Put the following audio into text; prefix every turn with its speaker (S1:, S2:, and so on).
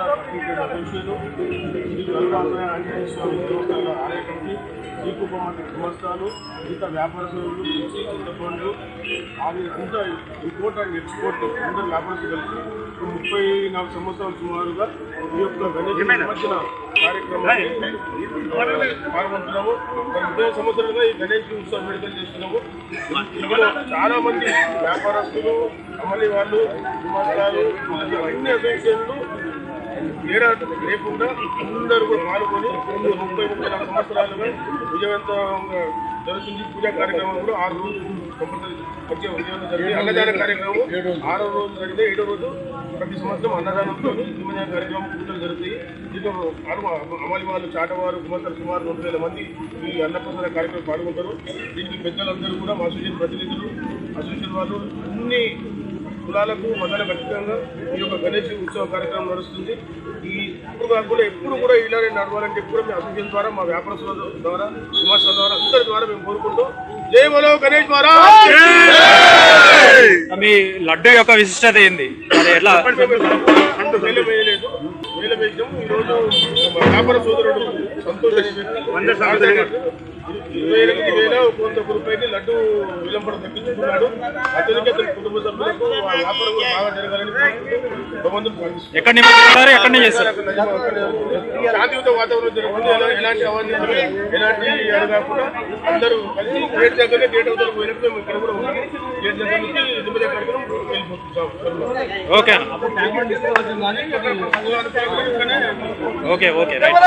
S1: శ్రీ గరుడాంజనేయ ఆంజనేయ స్వామి దేవస్థానాల ఆలయ కమిటీ ఈ మిగతా వ్యాపారస్తులు మిర్చి చింతపండు అది ఇంకా ఇంపోర్ట్ అండ్ ఎక్స్పోర్ట్ అందరు వ్యాపారస్తులు కలిసి ముప్పై నాలుగు సంవత్సరాలు సుమారుగా ఈ యొక్క గణేష్ కార్యక్రమాన్ని పాల్గొంటున్నాము ముప్పై సంవత్సరాలుగా ఈ గణేష్ ఉత్సవం విడుదల చేస్తున్నాము. చాలా మంది వ్యాపారస్తులు అమలి వాళ్ళు గుమాస్తాలు అన్ని అసోసియేషన్లు తేడా లేకుండా అందరూ కూడా పాల్గొని ముందు ముప్పై ముప్పై నాలుగు సంవత్సరాలుగా విజయవంతంగా జరుగుతుంది. పూజా కార్యక్రమం కూడా ఆరు రోజులు కంపల్సరీ విజయవంతం జరిగింది అన్నదాన కార్యక్రమం ఆరో రోజు జరిగితే ఏడో రోజు ప్రతి సంవత్సరం అన్నదానంతో నిమజ్జన కార్యక్రమం పూజలు జరుగుతాయి. దీంతో అమలి అమలు వాళ్ళు చాటవారు గుమంతలు సుమారు రెండు వేల మంది ఈ అన్నప్రసాద కార్యక్రమం పాల్గొంటారు. దీనికి పెద్దలందరూ కూడా మా అసోసియేషన్ ప్రతినిధులు అసోసియేషన్ వాళ్ళు అన్ని కులాలకు మతాలకు ఖచ్చితంగా ఈ యొక్క గణేష్ ఉత్సవ కార్యక్రమం నడుస్తుంది. ఈ ఇప్పుడు కాకుండా ఎప్పుడు కూడా ఇలానే నడవాలంటే చెప్పి కూడా మీ అసోసియేషన్ ద్వారా మా వ్యాపారస్తుల ద్వారా విమర్శల ద్వారా అందరి ద్వారా మేము కోరుకుంటూ జై బలో గణేష్ మహారాజ్!
S2: మీ లడ్డు యొక్క విశిష్టత ఏంది? అది ఎట్లా?
S1: అంత వేల వ్యాపార సోదరుడు సంతోష్ ఇరవై ఎనిమిది వేల కొంత రూపాయలు లడ్డు విలంబడ తగ్గించుకున్నాడు అతనికి అతని కుటుంబ సభ్యులకు వ్యాపారం బాగా జరగాలని
S2: ఎక్కడ నిమజ్జిస్తారు ఎక్కడ చేస్తారు?
S1: శాంతియుత వాతావరణం జరుగుతుంది. ఎలాంటి అవాంఛనీయాలు ఎలాంటి అది అందరూ కలిసి గేట్ దగ్గరనే గేట్ అవతల పోయినట్టు మేము ఇక్కడ కూడా
S2: ఓకే ఓకే ఓకే రైట్